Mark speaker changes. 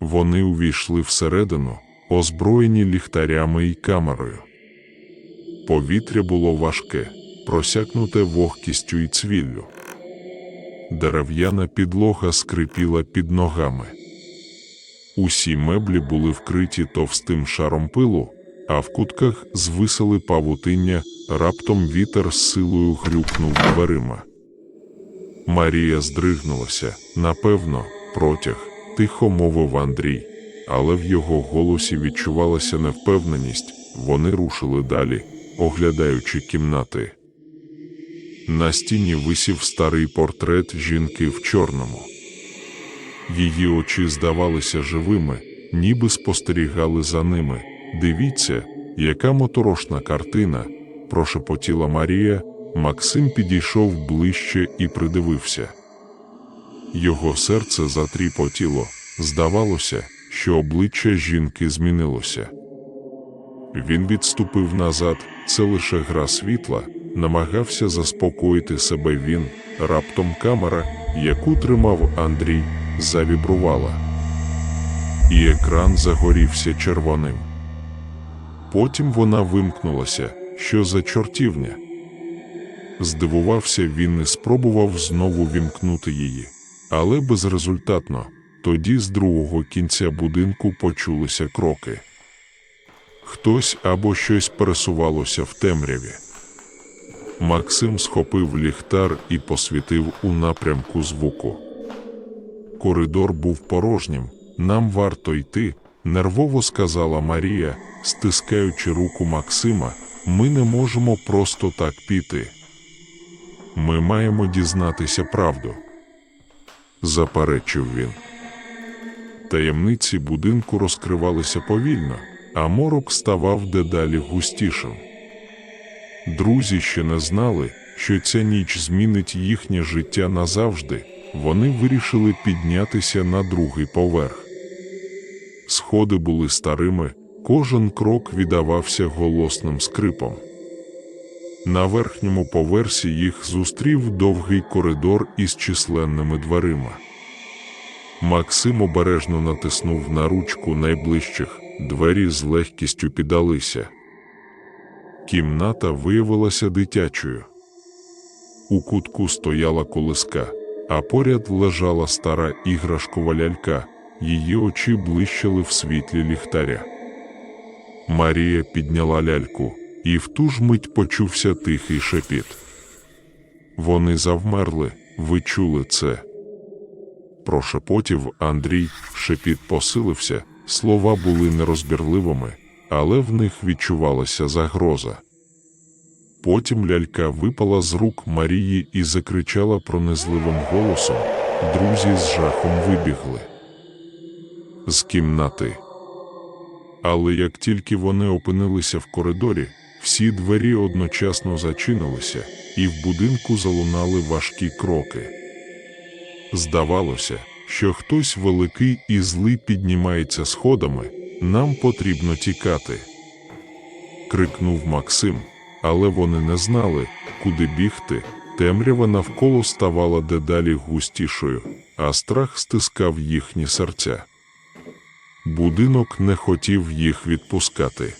Speaker 1: Вони увійшли всередину, озброєні ліхтарями і камерою. Повітря було важке, просякнуте вогкістю і цвіллю. Дерев'яна підлога скрипіла під ногами. Усі меблі були вкриті товстим шаром пилу, а в кутках звисали павутиння, раптом вітер з силою грюкнув дверима. Марія здригнулася. Напевно, протяг, тихо мовив Андрій, але в його голосі відчувалася невпевненість. Вони рушили далі, оглядаючи кімнати. На стіні висів старий портрет жінки в чорному. Її очі здавалися живими, ніби спостерігали за ними. Дивіться, яка моторошна картина, прошепотіла Марія. Максим підійшов ближче і придивився. Його серце затріпотіло. Здавалося, що обличчя жінки змінилося. Він відступив назад, це лише гра світла, намагався заспокоїти себе він. Раптом камера, яку тримав Андрій, завібрувала. І екран загорівся червоним. Потім вона вимкнулася, що за чортівня. Здивувався він і спробував знову вімкнути її, але безрезультатно. Тоді з другого кінця будинку почулися кроки. Хтось або щось пересувалося в темряві. Максим схопив ліхтар і посвітив у напрямку звуку. Коридор був порожнім. Нам варто йти, нервово сказала Марія, стискаючи руку Максима. Ми не можемо просто так піти. Ми маємо дізнатися правду, заперечив він. Таємниці будинку розкривалися повільно, а морок ставав дедалі густішим. Друзі ще не знали, що ця ніч змінить їхнє життя назавжди. Вони вирішили піднятися на другий поверх. Сходи були старими, кожен крок віддавався голосним скрипом. На верхньому поверсі їх зустрів довгий коридор із численними дверима. Максим обережно натиснув на ручку найближчих, двері з легкістю піддалися. Кімната виявилася дитячою. У кутку стояла колиска, а поряд лежала стара іграшкова лялька, її очі блищали в світлі ліхтаря. Марія підняла ляльку, і в ту ж мить почувся тихий шепіт. Вони завмерли, ви чули це. Прошепотів Андрій, шепіт посилився, слова були нерозбірливими, але в них відчувалася загроза. Потім лялька випала з рук Марії і закричала пронизливим голосом. Друзі з жахом вибігли з кімнати. Але як тільки вони опинилися в коридорі, всі двері одночасно зачинилися, і в будинку залунали важкі кроки. Здавалося, що хтось великий і злий піднімається сходами, нам потрібно тікати. Крикнув Максим, але вони не знали, куди бігти. Темрява навколо ставала дедалі густішою, а страх стискав їхні серця. Будинок не хотів їх відпускати.